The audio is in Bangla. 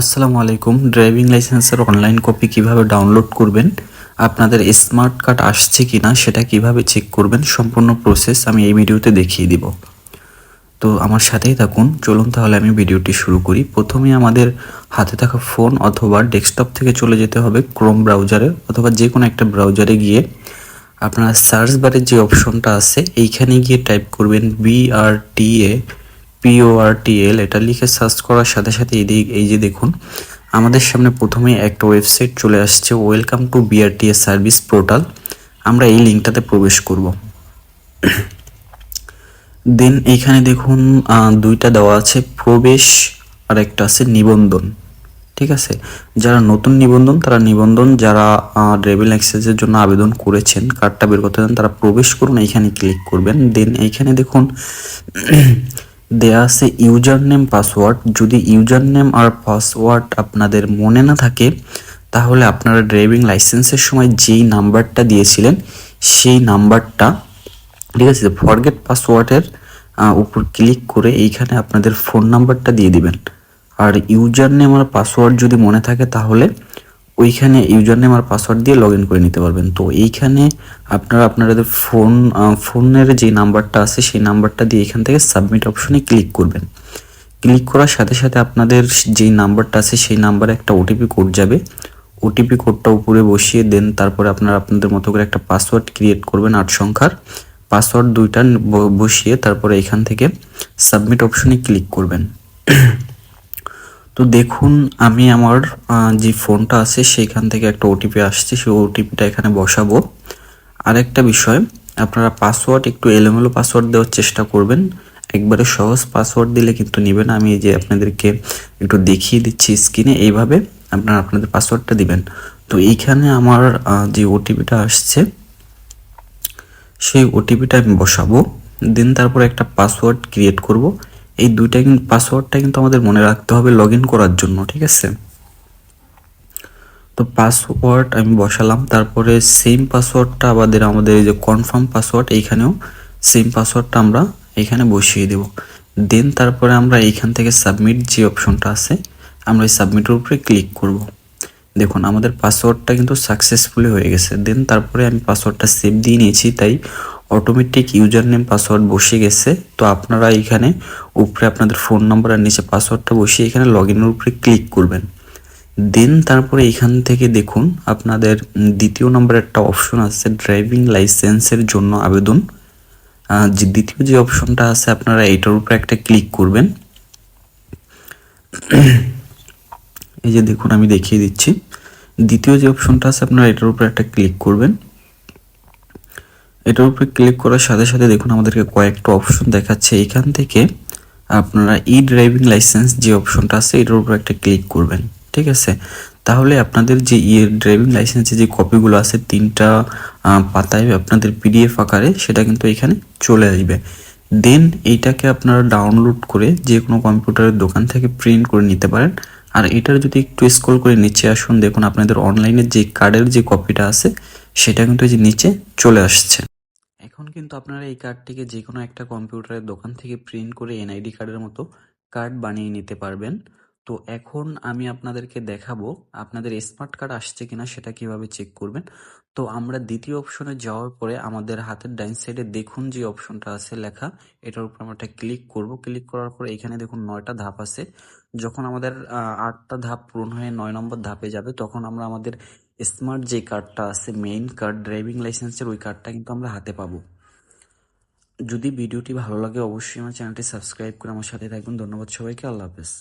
আসসালামু আলাইকুম। ড্রাইভিং লাইসেন্সের অনলাইন কপি কীভাবে ডাউনলোড করবেন? আপনাদের স্মার্ট কার্ড আসছে কি না সেটা কীভাবে চেক করবেন? সম্পূর্ণ প্রসেস আমি এই ভিডিওতে দেখিয়ে দিব। তো আমার সাথেই থাকুন। চলুন তাহলে আমি ভিডিওটি শুরু করি। প্রথমে আমাদের হাতে থাকা ফোন অথবা ডেস্কটপ থেকে চলে যেতে হবে ক্রোম ব্রাউজারে অথবা যে কোনো একটা ব্রাউজারে গিয়ে আপনার সার্চ বারের যে অপশনটা আছে, এইখানে গিয়ে টাইপ করবেন বিআরটিএ পিওআরটিএল এটা লিখে সার্চ করার সাথে সাথে এই দিক এই যে দেখুন, আমাদের সামনে প্রথমে একটা ওয়েবসাইট চলে আসছে welcome to BRTA service portal আমরা এই লিঙ্কটাতে প্রবেশ করব। দেন এইখানে দেখুন দুইটা দেওয়া আছে, প্রবেশ, আর একটা আছে নিবন্ধন। ঠিক আছে? যারা নতুন নিবন্ধন, তারা নিবন্ধন, যারা ড্রাইভিং লাইসেন্সের জন্য আবেদন করেছেন কার্ডটা বের করতে দেন তারা প্রবেশ করুন এইখানে ক্লিক করবেন। দেন এইখানে দেখুন দেয়া আছে ইউজার নেম পাসওয়ার্ড। যদি ইউজার নেম আর পাসওয়ার্ড আপনাদের মনে না থাকে, তাহলে আপনারা ড্রাইভিং লাইসেন্সের সময় যেই নাম্বারটা দিয়েছিলেন, সেই নাম্বারটা, ঠিক আছে ফরগেট পাসওয়ার্ডের উপর ক্লিক করে এইখানে আপনাদের ফোন নাম্বারটা দিয়ে দিবেন। আর ইউজার নেম আর পাসওয়ার্ড যদি মনে থাকে, তাহলে ওইখানে ইউজার নেম আর পাসওয়ার্ড দিয়ে লগ ইন করে নিতে পারবেন। তো এইখানে আপনারা আপনাদের ফোন ফোনের যে নাম্বারটা আছে, সেই নাম্বারটা দিয়ে এখান থেকে সাবমিট অপশনে ক্লিক করবেন। ক্লিক করার সাথে সাথে আপনাদের যেই নাম্বারটা আছে, সেই নাম্বারে একটা ওটিপি কোড যাবে। ওটিপি কোডটা উপরে বসিয়ে দেন, তারপরে আপনারা আপনাদের মতো করে একটা পাসওয়ার্ড ক্রিয়েট করবেন আট সংখ্যার। পাসওয়ার্ড দুইটা বসিয়ে তারপরে এখান থেকে সাবমিট অপশনে ক্লিক করবেন। তো দেখুন, আমি আমার যে ফোনটা আছে, সেইখান থেকে একটা ওটিপি আসছে, সেই ওটিপিটা এখানে বসাবো। আরেকটা বিষয়, আপনারা পাসওয়ার্ড একটু এলোমেলো পাসওয়ার্ড দেওয়ার চেষ্টা করবেন। একবারে সহজ পাসওয়ার্ড দিলে কিন্তু নেবেন। না। আমি যে আপনাদেরকে একটু দেখিয়ে দিচ্ছি স্ক্রিনে এইভাবে আপনারা আপনাদের পাসওয়ার্ডটা দিবেন। তো এইখানে আমার যে ওটিপিটা আসছে, সেই ওটিপিটা আমি বসাবো। দেন তারপর একটা পাসওয়ার্ড ক্রিয়েট করব। এই দুইটা কিন্তু পাসওয়ার্ডটা কিন্তু আমাদের মনে রাখতে হবে লগ করার জন্য, ঠিক আছে? তো পাসওয়ার্ড আমি বসালাম, তারপরে সেম পাসওয়ার্ডটা আমাদের আমাদের এই যে কনফার্ম পাসওয়ার্ড এইখানেও সেম পাসওয়ার্ডটা আমরা এখানে বসিয়ে দেব। দেন তারপরে আমরা এইখান থেকে সাবমিট যে অপশনটা আছে, আমরা এই সাবমিটের উপরে ক্লিক করব। দেখুন, আমাদের পাসওয়ার্ডটা কিন্তু সাকসেসফুলি হয়ে গেছে। দেন তারপরে আমি পাসওয়ার্ডটা সেভ দিয়ে নিয়েছি, তাই অটোমেটিক ইউজার নেম পাসওয়ার্ড বসে গেছে। তো আপনারা এখানে উপরে আপনাদের ফোন নাম্বার আর নিচে পাসওয়ার্ডটা বসিয়ে এখানে লগ ইনের উপরে ক্লিক করবেন। দেন তারপরে এখান থেকে দেখুন, আপনাদের দ্বিতীয় নম্বর একটা অপশন আছে ড্রাইভিং লাইসেন্সের জন্য আবেদন। যে দ্বিতীয় যে অপশনটা আছে, আপনারা এটার উপরে একটা ক্লিক করবেন। এই যে দেখুন, আমি দেখিয়ে দিচ্ছি। দ্বিতীয় যে অপশনটা আছে, আপনারা এটার উপরে একটা ক্লিক করবেন। এটার উপরে ক্লিক করার সাথে সাথে দেখুন আমাদেরকে কয়েকটা অপশন দেখাচ্ছে। এখান থেকে আপনারা ই ড্রাইভিং লাইসেন্স যে অপশনটা আছে, এটার উপর একটা ক্লিক করবেন, ঠিক আছে? তাহলে আপনাদের যে ই ড্রাইভিং লাইসেন্সের যে কপিগুলো আছে, তিনটা পাতায় আপনাদের পিডিএফ আকারে সেটা কিন্তু এখানে চলে আসবে। দেন এইটাকে আপনারা ডাউনলোড করে যে কোনো কম্পিউটারের দোকান থেকে প্রিন্ট করে নিতে পারেন। আর এটার যদি একটু স্ক্রল করে নিচে আসুন, দেখুন আপনাদের অনলাইনের যে কার্ডের যে কপিটা আছে, সেটা কিন্তু এই যে নিচে চলে আসছে। এখন কিন্তু আপনারা এই কার্ডটিকে যে কোনো একটা কম্পিউটারের দোকান থেকে প্রিন্ট করে এনআইডি কার্ডের মতো কার্ড বানিয়ে নিতে পারবেন। তো এখন আমি আপনাদেরকে দেখাবো আপনাদের স্মার্ট কার্ড আসছে কিনা সেটা কীভাবে চেক করবেন। তো আমরা দ্বিতীয় অপশনে যাওয়ার পরে আমাদের হাতের ডাইন সাইডে দেখুন যে অপশনটা আছে লেখা। এটার উপর আমরা একটা ক্লিক করব। ক্লিক করার পরে এখানে দেখুন নয়টা ধাপ আছে। যখন আমাদের আটটা ধাপ পূরণ হয়ে নয় নম্বর ধাপে যাবে, তখন আমরা আমাদের স্মার্ট যে কার্ডটা আছে মেইন কার্ড ড্রাইভিং লাইসেন্সের ওই কার্ডটা কিন্তু আমরা হাতে পাবো। যদি ভিডিওটি ভালো লাগে, অবশ্যই আমার চ্যানেলটি সাবস্ক্রাইব করে আমার সাথে থাকবেন ধন্যবাদ সবাইকে, আল্লাহ হাফেজ।